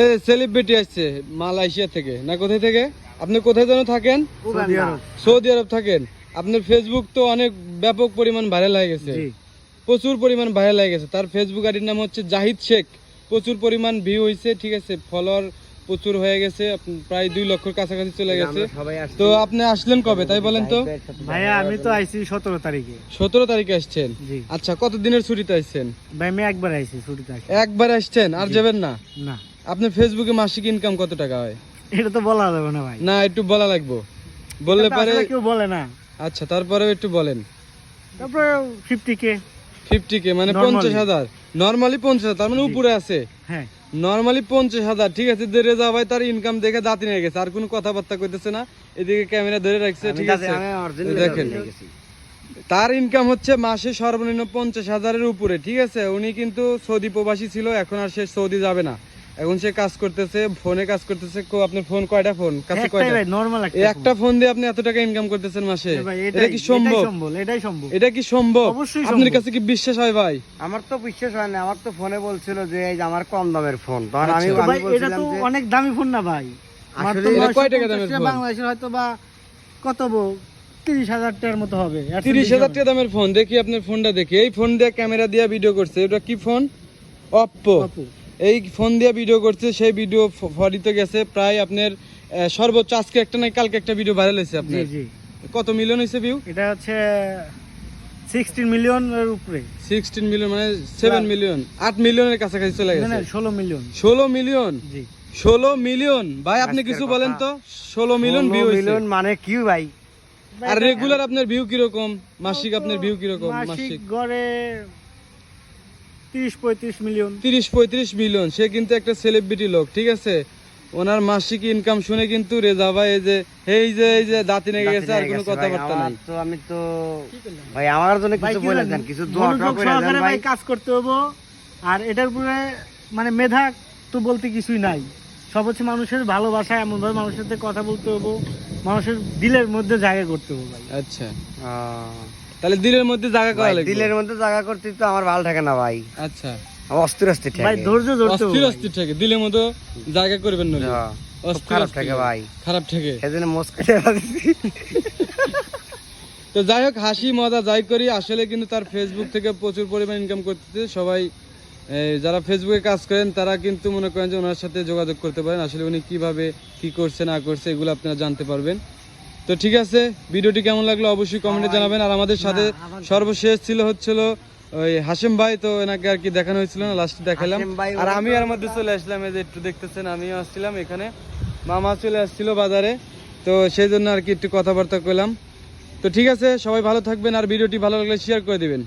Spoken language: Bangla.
এই সেলিব্রিটি আসছে মালয়েশিয়া থেকে। না কোথায় থেকে? আপনি কোথায় যেন থাকেন? সৌদি আরব। থাকেন। আপনার ফেসবুক তো অনেক ব্যাপক পরিমাণ ভাইরাল হয়ে গেছে। প্রচুর পরিমাণ ভাইরাল হয়ে গেছে। তার ফেসবুক আইডির নাম হচ্ছে জাহিদ শেখ। প্রচুর পরিমাণ ভিউ হয়েছে ঠিক আছে? ফলোয়ার প্রচুর হয়ে গেছে প্রায় দুই লক্ষর কাছাকাছি চলে গেছে। তো আপনি আসলেন কবে? তাই বলেন তো। ভাইয়া আমি তো আইছি সতেরো তারিখে। সতেরো তারিখে আসছেন? আচ্ছা কত দিনের ছুটিতে আসছেন? ভাই আমি একবার আইছি ছুটিতে একবার আসছেন? আর যাবেন না? না। আপনার ফেসবুকে মাসিক ইনকাম কত টাকা হয়? এটা তো বলা যাবে না ভাই। না একটু বলা লাগবো। বললে পারে কেউ বলে না। আচ্ছা তারপরেও একটু বলেন। তারপরে ফিফটি কে ফিফটি কে মানে। পঞ্চাশ হাজার। নর্মালি পঞ্চাশ হাজার তার মানে উপরে আছে। হ্যাঁ। নর্মালি পঞ্চাশ হাজার ঠিক আছে যে রেজা ভাই তার ইনকাম দেখে দাঁতি নিয়ে গেছে আর কোনো কথাবার্তা করতেছে না। এদিকে ক্যামেরা ধরে রাখছে ঠিক আছে। দেখেন। তার ইনকাম হচ্ছে মাসে সর্বনিম্ন পঞ্চাশ হাজারের উপরে ঠিক আছে? উনি কিন্তু সৌদি প্রবাসী ছিল এখন আর সে সৌদি যাবে না। এখন সে কাজ করতেছে ফোনে কাজ করতেছে কো- আপনার ফোন কয়টা ফোন? কাছে কয়টা? ভাই নরমাল একটা একটা ফোন। দিয়ে আপনি এত টাকা ইনকাম করতেছেন মাসে? এটা কি সম্ভব? এটাই সম্ভব। এটা কি সম্ভব? অবশ্যই আপনার কাছে কি বিশ্বাস হয় ভাই? আমার তো বিশ্বাস হয় না আমার তো ফোনে বলছিল যে এই আমার কম দামের ফোন। তখন আমি আচ্ছা। আমি ভাই এটা বলছিলাম তো অনেক দামি ফোন না ভাই? আমার তো আসলে কয় টাকা দামের ফোন? বাংলাদেশের হয়তো বা কত তিরিশ হাজার টাকার মতো হবে তিরিশ হাজার টাকা দামের ফোন দেখি আপনার ফোনটা দেখি। এই ফোন দিয়ে ক্যামেরা দিয়ে ভিডিও করছে এটা কি ফোন? অপ্পো। এই ফোন দিয়ে ভিডিও করছে সেই ভিডিও ফরিতে গেছে প্রায় আপনার সর্বোচ্চ আজকে একটা নাই কালকে একটা ভিডিও ভাইরাল হয়েছে জি আপনার কত মিলিয়ন হয়েছে ভিউ এটা হচ্ছে সিক্সটিন মিলিয়নের উপরে। সিক্সটিন মিলিয়ন মানে সেভেন মিলিয়ন আট মিলিয়নের কাছাকাছি চলে গেছে। ষোলো মিলিয়ন ষোলো মিলিয়ন ষোলো মিলিয়ন ভাই আপনি কিছু বলেন তো। ষোলো মিলিয়ন ভিউ মিলিয়ন মানে কি ভাই? আর রেগুলার আপনার ভিউ কীরকম? মাসিক আপনার ভিউ কীরকম? মাসিক মাসিক। গড়ে তিরিশ পঁয়ত্রিশ মিলিয়ন তিরিশ পঁয়ত্রিশ মিলিয়ন সে কিন্তু একটা সেলিব্রিটি লোক ঠিক আছে? ওনার মাসিক ইনকাম শুনে কিন্তু রেজা ভাই এই যে এই যে এই যে দাঁতি নেগে গেছে আর কোনো কথাবার্তা নাই। তো আমি তো ভাই আমার জন্য কিছু বলে দেন কিছু দোয়া করে দেন ভাই ভাই। কাজ করতে হব। আর এটার উপরে মানে মেধা তো বলতে কিছুই নাই। সব হচ্ছে মানুষের ভালোবাসা এমন ভাবে মানুষের সাথে কথা বলতে হব। মানুষের দিলের মধ্যে জায়গা করতে হবে ভাই। আচ্ছা। তাহলে দিলের মধ্যে জায়গা করা লাগবে। দিলের মধ্যে জায়গা করতে তো আমার ভালো থাকে না ভাই। আচ্ছা। অস্থির অস্থির ভাই ধৈর্য ধরতে হবে অস্থির অস্থির থাকে দিলের মধ্যে জায়গা করবেন না। হ্যাঁ, খারাপ থাকে ভাই। খারাপ থাকে মুস্কাটে তো যাই হোক হাসি মজা যাই করি। আসলে কিন্তু তার ফেসবুক থেকে প্রচুর পরিমাণ ইনকাম করতেছে। সবাই যারা ফেসবুকে কাজ করেন তারা কিন্তু মনে করেন যে ওনার সাথে যোগাযোগ করতে পারেন। আসলে উনি কীভাবে কি করছে না করছে এগুলো আপনারা জানতে পারবেন। তো ঠিক আছে ভিডিওটি কেমন লাগল অবশ্যই কমেন্টে জানাবেন। আর আমাদের সাথে সর্বশেষ ছিল হচ্ছিল ওই হাসিম ভাই তো এনাকে আর কি দেখানো হয়েছিল না লাস্টে দেখালাম। আর আমি আর মধ্যে চলে আসলাম এই যে একটু দেখতেছেন আমিও আসছিলাম এখানে। মামা চলে আসছিল বাজারে তো সেই জন্য আর কি একটু কথাবার্তা করলাম। তো ঠিক আছে সবাই ভালো থাকবেন আর ভিডিওটি ভালো লাগলে শেয়ার করে দিবেন।